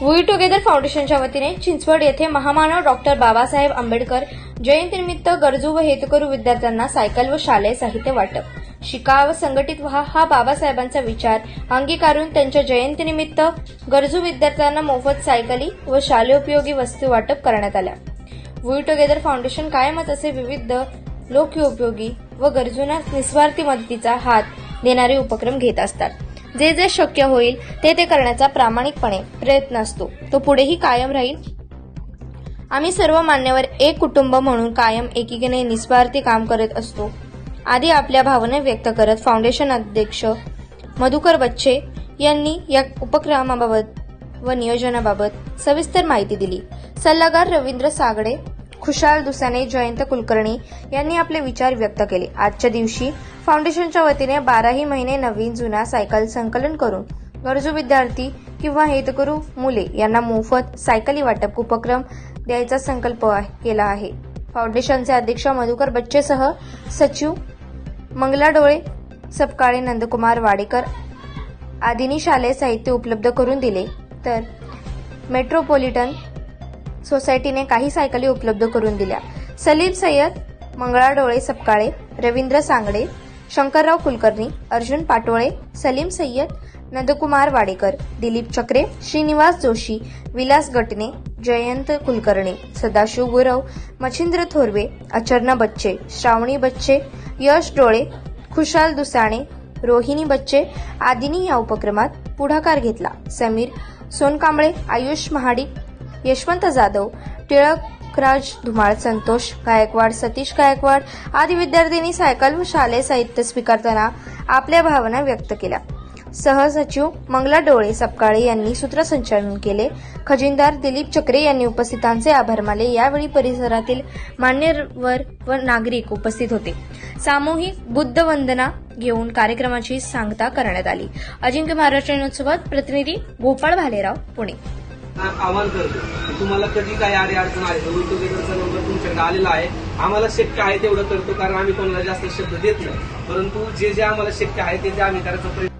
We together फाउंडेशनच्या वतीने चिंचवड येथे महामानव डॉक्टर बाबासाहेब आंबेडकर जयंतीनिमित्त गरजू व हेतकरू विद्यार्थ्यांना सायकल व शालेय साहित्य वाटप. शिका व संघटित व्हा हा बाबासाहेबांचा विचार. अंगीकारून त्यांच्या जयंतीनिमित्त गरजू विद्यार्थ्यांना मोफत सायकली व शालेयोपयोगी वस्तू वाटप करण्यात आल्या. वी टुगेदर फाउंडेशन कायमच असे विविध लोकउपयोगी व गरजूंना निस्वार्थी मदतीचा हात देणारे उपक्रम घेत असतात. जे जे शक्य होईल ते ते करण्याचा प्रामाणिकपणे प्रयत्न असतो. तो पुढेही कायम राहील. आम्ही सर्व मान्यवर एक कुटुंब म्हणून कायम एकीकेने निस्वार्थी काम करत असतो. आधी आपल्या भावना व्यक्त करत फाउंडेशन अध्यक्ष मधुकर बच्चे यांनी या उपक्रमाबाबत व नियोजनाबाबत सविस्तर माहिती दिली. सल्लागार रवींद्र सागडे खुशाल दुसाने जयंत कुलकर्णी यांनी आपले विचार व्यक्त केले. आजच्या दिवशी फाउंडेशनच्या वतीने बाराही महिने नवीन जुना सायकल संकलन करून गरजू विद्यार्थी किंवा हेतकरू मुले यांना मोफत सायकली वाटप उपक्रम द्यायचा संकल्प केला आहे. फाउंडेशनचे अध्यक्ष मधुकर बच्चेसह सचिव मंगला डोळे सपकाळे नंदकुमार वाडेकर आदींनी शालेय साहित्य उपलब्ध करून दिले. तर मेट्रोपॉलिटन सोसायटीने काही सायकली उपलब्ध करून दिल्या. सलीम सय्यद मंगळा डोळे सपकाळे रवींद्र सांगडे शंकरराव कुलकर्णी अर्जुन पाटोळे सलीम सय्यद नंदकुमार वाडेकर दिलीप चक्रे श्रीनिवास जोशी विलास गटने जयंत कुलकर्णी सदाशिव गुरव मच्छिंद्र थोरवे अचर्ना बच्चे श्रावणी बच्चे यश डोळे खुशाल दुसाणे रोहिणी बच्चे आदींनी या उपक्रमात पुढाकार घेतला. समीर सोनकांबळे आयुष महाडिक यशवंत जाधव टिळक राज धुमाळ संतोष गायकवाड सतीश गायकवाड आदी विद्यार्थ्यांनी सायकल व शालेय साहित्य स्वीकारताना आपल्या भावना व्यक्त केल्या. सहसचिव मंगला डोळे सपकाळे यांनी सूत्रसंचालन केले. खजिनदार दिलीप चक्रे यांनी उपस्थितांचे आभार मानले. यावेळी परिसरातील मान्यवर व नागरिक उपस्थित होते. सामूहिक बुद्ध वंदना घेऊन कार्यक्रमाची सांगता करण्यात आली. अजिंक्य महाराष्ट्र प्रतिनिधी गोपाळ भालेराव पुणे. आवाहन करतो. तुम्हाला कधी काय अरे अडचण आली तर नंबर तुमच्याकडे आलेला आहे. आम्हाला शक्य आहे तेवढं करतो कारण आम्ही कोणाला जास्त शब्द देत नाही. परंतु जे जे आम्हाला शक्य आहे ते ते आम्ही करायचा प्रयत्न